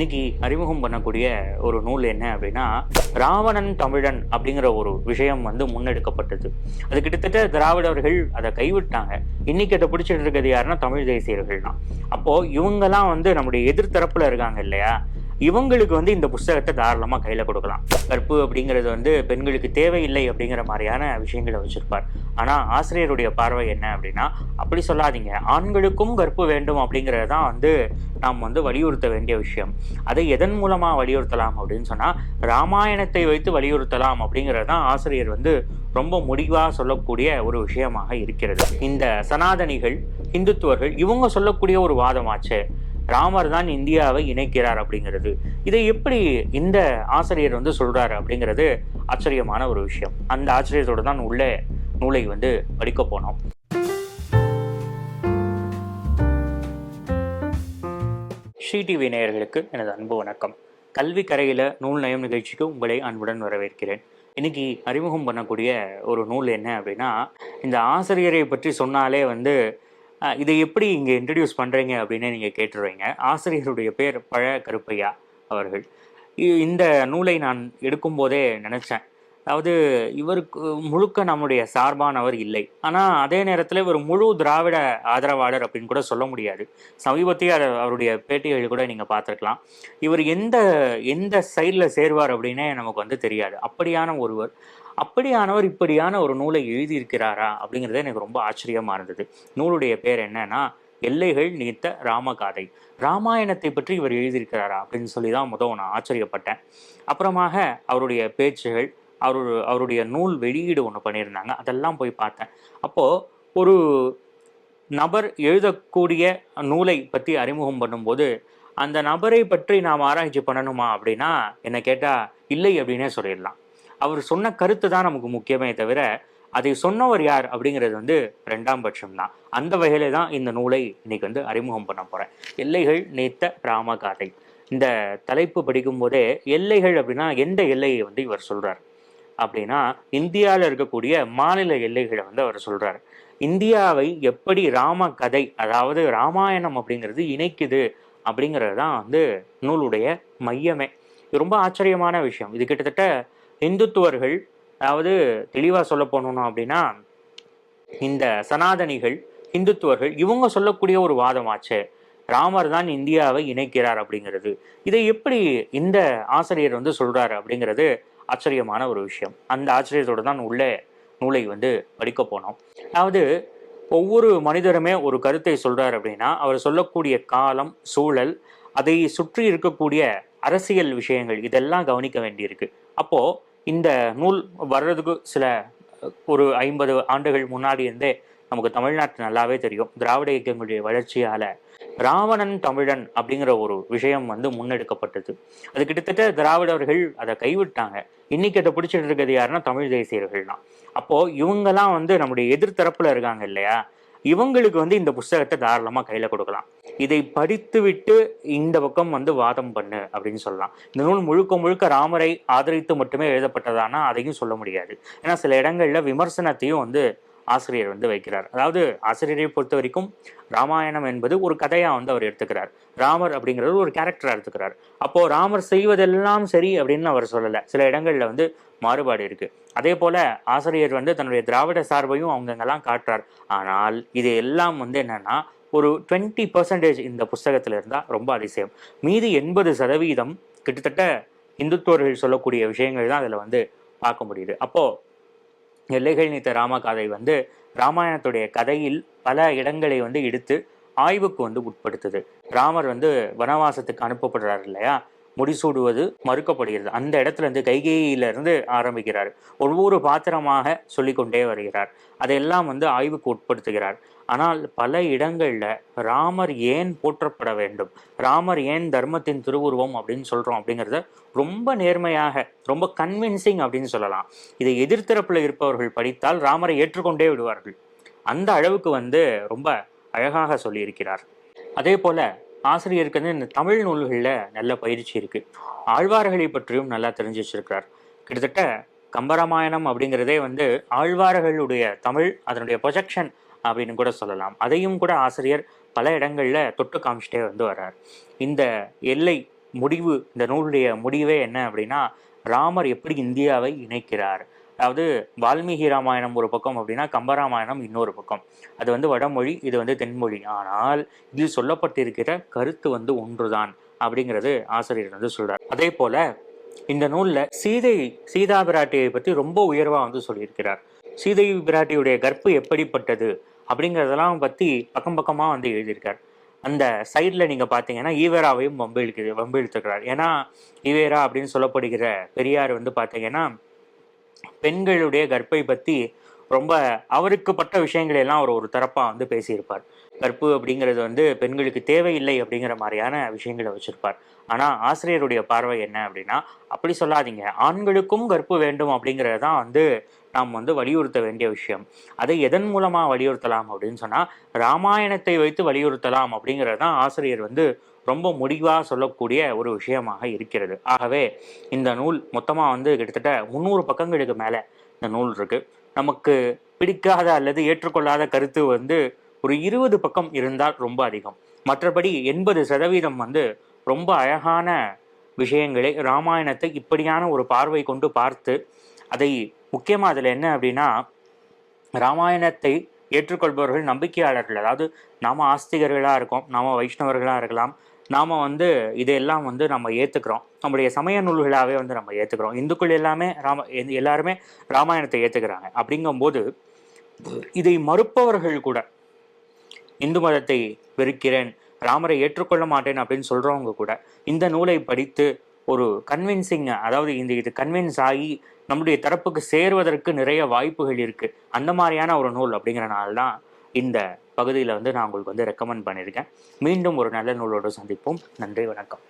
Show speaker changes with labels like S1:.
S1: இன்னைக்கு அறிமுகம் பண்ணக்கூடிய ஒரு நூல் என்ன அப்படின்னா ராவணன் தமிழன் அப்படிங்கிற ஒரு விஷயம் வந்து முன்னெடுக்கப்பட்டது. அது கிட்டத்தட்ட திராவிடர்கள் அதை கைவிட்டாங்க. இன்னைக்கு அதை பிடிச்சிட்டு இருக்கிறது யாருன்னா தமிழ் தேசியர்கள் தான் அப்போ இவங்கெல்லாம் வந்து நம்முடைய எதிர்த்தரப்புல இருக்காங்க இல்லையா? இவங்களுக்கு வந்து இந்த புஸ்தகத்தை தாராளமாக கையில் கொடுக்கலாம். கற்பு அப்படிங்கிறது வந்து பெண்களுக்கு தேவையில்லை அப்படிங்கிற மாதிரியான விஷயங்களை வச்சுருப்பார். ஆனால் ஆசிரியருடைய பார்வை என்ன அப்படின்னா அப்படி சொல்லாதீங்க. ஆண்களுக்கும் கற்பு வேண்டும் அப்படிங்கிறது தான் வந்து நாம் வந்து வலியுறுத்த வேண்டிய விஷயம். அதை எதன் மூலமாக வலியுறுத்தலாம் அப்படின்னு சொன்னால் ராமாயணத்தை வைத்து வலியுறுத்தலாம் அப்படிங்கிறது தான் ஆசிரியர் வந்து ரொம்ப முடிவாக சொல்லக்கூடிய ஒரு விஷயமாக இருக்கிறது. இந்த சனாதனிகள் இந்துத்துவர்கள் இவங்க சொல்லக்கூடிய ஒரு வாதமாச்சு. ராமர் தான் இந்தியாவை இணைக்கிறார் அப்படிங்கிறது. இதை எப்படி இந்த ஆசிரியர் வந்து சொல்றாரு அப்படிங்கிறது ஆச்சரியமான ஒரு விஷயம். அந்த ஆச்சரியத்தோடு தான் உள்ள நூலை வந்து படிக்க போனோம். ஸ்ரீ டிவி நேயர்களுக்கு எனது அன்பு வணக்கம். கல்வி கரையில நூல் நயம் நிகழ்ச்சிக்கு உங்களை அன்புடன் வரவேற்கிறேன். இன்னைக்கு அறிமுகம் பண்ணக்கூடிய ஒரு நூல் என்ன அப்படின்னா இந்த ஆசிரியரை பற்றி சொன்னாலே வந்து இதை எப்படி இங்கே இன்ட்ரடியூஸ் பண்ணுறீங்க அப்படின்னு நீங்கள் கேட்டுருவீங்க ஆசிரியருடைய பேர் பழ கருப்பையா அவர்கள். இ- இந்த நூலை நான் எடுக்கும்போதே நினச்சேன். அதாவது இவருக்கு முழுக்க நம்முடைய சார்பானவர் இல்லை. ஆனால் அதே நேரத்தில் இவர் முழு திராவிட ஆதரவாளர் அப்படின்னு கூட சொல்ல முடியாது. சமீபத்திய அத- அவருடைய பேட்டிகள் கூட நீங்கள் பார்த்துருக்கலாம். இவர் எந்த எந்த சைடில் சேருவார் அப்படின்னே நமக்கு வந்து தெரியாது. அப்படியான ஒருவர். அப்படியானவர் இப்படியான ஒரு நூலை எழுதியிருக்கிறாரா அப்படிங்கிறது எனக்கு ரொம்ப ஆச்சரியமாக இருந்தது. நூலுடைய பேர் என்னன்னா எல்லைகள் நீத்த ராமகாதை ராமாயணத்தை பற்றி இவர் எழுதியிருக்கிறாரா அப்படின்னு சொல்லி தான் முதல் நான் ஆச்சரியப்பட்டேன். அப்புறமாக அவருடைய பேச்சுகள் அவரு அவருடைய நூல் வெளியீடு ஒன்று பண்ணியிருந்தாங்க. அதெல்லாம் போய் பார்த்தேன். அப்போது ஒரு நபர் எழுதக்கூடிய நூலை பற்றி அறிமுகம் பண்ணும்போது அந்த நபரை பற்றி நாம் ஆராய்ச்சி பண்ணணுமா அப்படின்னா என்னை கேட்டால் இல்லை அப்படின்னே சொல்லிடலாம். அவர் சொன்ன கருத்து தான் நமக்கு முக்கியமே தவிர அதை சொன்னவர் யார் அப்படிங்கிறது வந்து ரெண்டாம் பட்சம் தான் அந்த வகையில தான் இந்த நூலை இன்னைக்கு வந்து அறிமுகம் பண்ண போகிறேன் எல்லைகள் நீத்த ராமகாதை. இந்த தலைப்பு படிக்கும்போதே எல்லைகள் அப்படின்னா எந்த எல்லையை வந்து இவர் சொல்கிறார் அப்படின்னா இந்தியாவில் இருக்கக்கூடிய மாநில எல்லைகளை வந்து அவர் சொல்றாரு. இந்தியாவை எப்படி ராம கதை அதாவது ராமாயணம் அப்படிங்கிறது இணைக்குது அப்படிங்கிறது தான் வந்து நூலுடைய மையமே. இது ரொம்ப ஆச்சரியமான விஷயம். இது கிட்டத்தட்ட இந்துத்துவர்கள் அதாவது தெளிவாக சொல்ல போனோம் அப்படின்னா இந்த சனாதனிகள் இந்துத்துவர்கள் இவங்க சொல்லக்கூடிய ஒரு வாதமாச்சு. ராமர் தான் இந்தியாவை இணைக்கிறார் அப்படிங்கிறது. இதை எப்படி இந்த ஆசிரியர் வந்து சொல்றாரு அப்படிங்கிறது ஆச்சரியமான ஒரு விஷயம். அந்த ஆச்சரியத்தோடு தான் உள்ள நூலை வந்து படிக்க போனோம். அதாவது ஒவ்வொரு மனிதருமே ஒரு கருத்தை சொல்கிறார் அப்படின்னா அவர் சொல்லக்கூடிய காலம் சூழல் அதை சுற்றி இருக்கக்கூடிய அரசியல் விஷயங்கள் இதெல்லாம் கவனிக்க வேண்டியிருக்கு. அப்போ இந்த நூல் வர்றதுக்கு சில ஒரு ஐம்பது ஆண்டுகள் முன்னாடி இருந்தே நமக்கு தமிழ்நாட்டு நல்லாவே தெரியும். திராவிட இயக்கங்களுடைய வளர்ச்சியால ராவணன் தமிழன் அப்படிங்கிற ஒரு விஷயம் வந்து முன்னெடுக்கப்பட்டது. அது கிட்டத்தட்ட திராவிடர்கள் அதை கைவிட்டாங்க. இன்னைக்கு அதை பிடிச்சிட்டு இருக்கிறது யாருன்னா தமிழ் தேசியர்கள் தான் அப்போ இவங்கெல்லாம் வந்து நம்முடைய எதிர்த்தரப்புல இருக்காங்க இல்லையா? இவங்களுக்கு வந்து இந்த புஸ்தகத்தை தாராளமாக கையில் கொடுக்கலாம். இதை படித்து விட்டு இந்த பக்கம் வந்து வாதம் பண்ணு அப்படின்னு சொல்லலாம். இந்த நூல் முழுக்க முழுக்க ராமரை ஆதரித்து மட்டுமே எழுதப்பட்டதானா அதையும் சொல்ல முடியாது. ஏன்னா சில இடங்கள்ல விமர்சனத்தையும் வந்து ஆசிரியர் வந்து வைக்கிறார். அதாவது ஆசிரியரை பொறுத்த வரைக்கும் ராமாயணம் என்பது ஒரு கதையாக வந்து அவர் எடுத்துக்கிறார். ராமர் அப்படிங்கிறது ஒரு கேரக்டராக எடுத்துக்கிறார். அப்போ ராமர் செய்வதெல்லாம் சரி அப்படின்னு அவர் சொல்லலை. சில இடங்களில் வந்து மாறுபாடு இருக்கு. அதே போல ஆசிரியர் வந்து தன்னுடைய திராவிட சார்பையும் அவங்கெல்லாம் காட்டுறார். ஆனால் இது எல்லாம் வந்து என்னன்னா ஒரு டுவெண்ட்டி பர்சன்டேஜ் இந்த புஸ்தகத்தில் இருந்தால் ரொம்ப அதிசயம். மீதி எண்பது சதவீதம் கிட்டத்தட்ட இந்துத்துவர்கள் சொல்லக்கூடிய விஷயங்கள் தான் அதில் வந்து பார்க்க முடியுது. அப்போது எல்லைகள் நீத்த ராமகாதை வந்து ராமாயணத்துடைய கதையில் பல இடங்களை வந்து எடுத்து ஆய்வுக்கு வந்து உட்படுத்துது. ராமர் வந்து வனவாசத்துக்கு அனுப்பப்படுறாரு இல்லையா? முடிசூடுவது மறுக்கப்படுகிறது. அந்த இடத்துல இருந்து கைகேயிலிருந்து ஆரம்பிக்கிறார். ஒவ்வொரு பாத்திரமாக சொல்லிக்கொண்டே வருகிறார். அதையெல்லாம் வந்து ஆய்வுக்கு உட்படுத்துகிறார். ஆனால் பல இடங்களில் ராமர் ஏன் போற்றப்பட வேண்டும்? ராமர் ஏன் தர்மத்தின் திருவுருவம் அப்படின்னு சொல்கிறோம் அப்படிங்கிறத ரொம்ப நேர்மையாக ரொம்ப கன்வின்சிங் அப்படின்னு சொல்லலாம். இதை எதிர்த்தரப்பில் இருப்பவர்கள் படித்தால் ராமரை ஏற்றுக்கொண்டே விடுவார்கள். அந்த அளவுக்கு வந்து ரொம்ப அழகாக சொல்லியிருக்கிறார். அதே போல் ஆசிரியருக்கு வந்து இந்த தமிழ் நூல்களில் நல்ல பயிற்சி இருக்குது ஆழ்வார்களை பற்றியும் நல்லா தெரிஞ்சு வச்சிருக்கிறார். கிட்டத்தட்ட கம்பராமாயணம் அப்படிங்கிறதே வந்து ஆழ்வார்களுடைய தமிழ் அதனுடைய ப்ரொஜெக்ஷன் அப்படின்னு கூட சொல்லலாம். அதையும் கூட ஆசிரியர் பல இடங்கள்ல தொட்டு காமிச்சிட்டே வந்து வர்றார். இந்த எல்லை முடிவு இந்த நூலுடைய முடிவே என்ன அப்படின்னா ராமர் எப்படி இந்தியாவை இணைக்கிறார். அதாவது வால்மீகி ராமாயணம் ஒரு பக்கம் அப்படின்னா கம்பராமாயணம் இன்னொரு பக்கம். அது வந்து வடமொழி இது வந்து தென்மொழி. ஆனால் இதில் சொல்லப்பட்டிருக்கிற கருத்து வந்து ஒன்றுதான் அப்படிங்கிறது ஆசிரியர் வந்து சொல்றார். அதே போல இந்த நூல்ல சீதை சீதா பிராட்டியை பற்றி ரொம்ப உயர்வா வந்து சொல்லியிருக்கிறார். சீதை பிராட்டியுடைய கற்பு எப்படிப்பட்டது? அப்படிங்கிறதெல்லாம் பற்றி பக்கம் பக்கமா வந்து எழுதியிருக்கார். அந்த சைடில் நீங்கள் பார்த்தீங்கன்னா ஈவேராவையும் வம்பு இழுக்குது வம்பு இழுத்துக்கிறார். ஏன்னா ஈவேரா அப்படின்னு சொல்லப்படுகிற பெரியார் வந்து பார்த்தீங்கன்னா பெண்களுடைய கற்பை பற்றி ரொம்ப அவருக்கு பட்ட விஷயங்களை எல்லாம் அவர் ஒரு தரப்பாக வந்து பேசியிருப்பார். கற்பு அப்படிங்கிறது வந்து பெண்களுக்கு தேவையில்லை அப்படிங்கிற மாதிரியான விஷயங்களை வச்சிருப்பார். ஆனால் ஆசிரியருடைய பார்வை என்ன அப்படின்னா அப்படி சொல்லாதீங்க. ஆண்களுக்கும் கற்பு வேண்டும் அப்படிங்கிறது தான் வந்து நாம் வந்து வலியுறுத்த வேண்டிய விஷயம். அதை எதன் மூலமாக வலியுறுத்தலாம் அப்படின்னு சொன்னால் ராமாயணத்தை வைத்து வலியுறுத்தலாம் அப்படிங்கிறது தான் ஆசிரியர் வந்து ரொம்ப முடிவாக சொல்லக்கூடிய ஒரு விஷயமாக இருக்கிறது. ஆகவே இந்த நூல் மொத்தமாக வந்து கிட்டத்தட்ட முந்நூறு பக்கங்களுக்கு மேலே இந்த நூல் இருக்குது நமக்கு பிடிக்காத அல்லது ஏற்றுக்கொள்ளாத கருத்து வந்து ஒரு இருபது பக்கம் இருந்தால் ரொம்ப அதிகம். மற்றபடி எண்பது சதவீதம் வந்து ரொம்ப அழகான விஷயங்களை ராமாயணத்தை இப்படியான ஒரு பார்வை கொண்டு பார்த்து அதை முக்கியமாக அதில் என்ன அப்படின்னா ராமாயணத்தை ஏற்றுக்கொள்பவர்கள் நம்பிக்கையாளர்கள். அதாவது நாம ஆஸ்திகர்களாக இருக்கோம் நாம வைஷ்ணவர்களாக இருக்கலாம் நாம் வந்து இதையெல்லாம் வந்து நம்ம ஏற்றுக்கிறோம் நம்முடைய சமய நூல்களாகவே வந்து நம்ம ஏற்றுக்கிறோம் இந்துக்கள் எல்லாமே ராம எல்லாருமே ராமாயணத்தை ஏற்றுக்கிறாங்க அப்படிங்கும்போது இதை மறுப்பவர்கள் கூட இந்து மதத்தை வெறுக்கிறேன் ராமரை ஏற்றுக்கொள்ள மாட்டேன் அப்படின்னு சொல்றவங்க கூட இந்த நூலை படித்து ஒரு கன்வின்சிங் அதாவது இந்த இது கன்வின்ஸ் ஆகி நம்முடைய தரப்புக்கு சேருவதற்கு நிறைய வாய்ப்புகள் இருக்கு. அந்த மாதிரியான ஒரு நூல் அப்படிங்கிறனால தான் இந்த பகுதியில் வந்து நான் உங்களுக்கு வந்து ரெக்கமெண்ட் பண்ணியிருக்கேன். மீண்டும் ஒரு நல்ல நூலோடு சந்திப்போம். நன்றி வணக்கம்.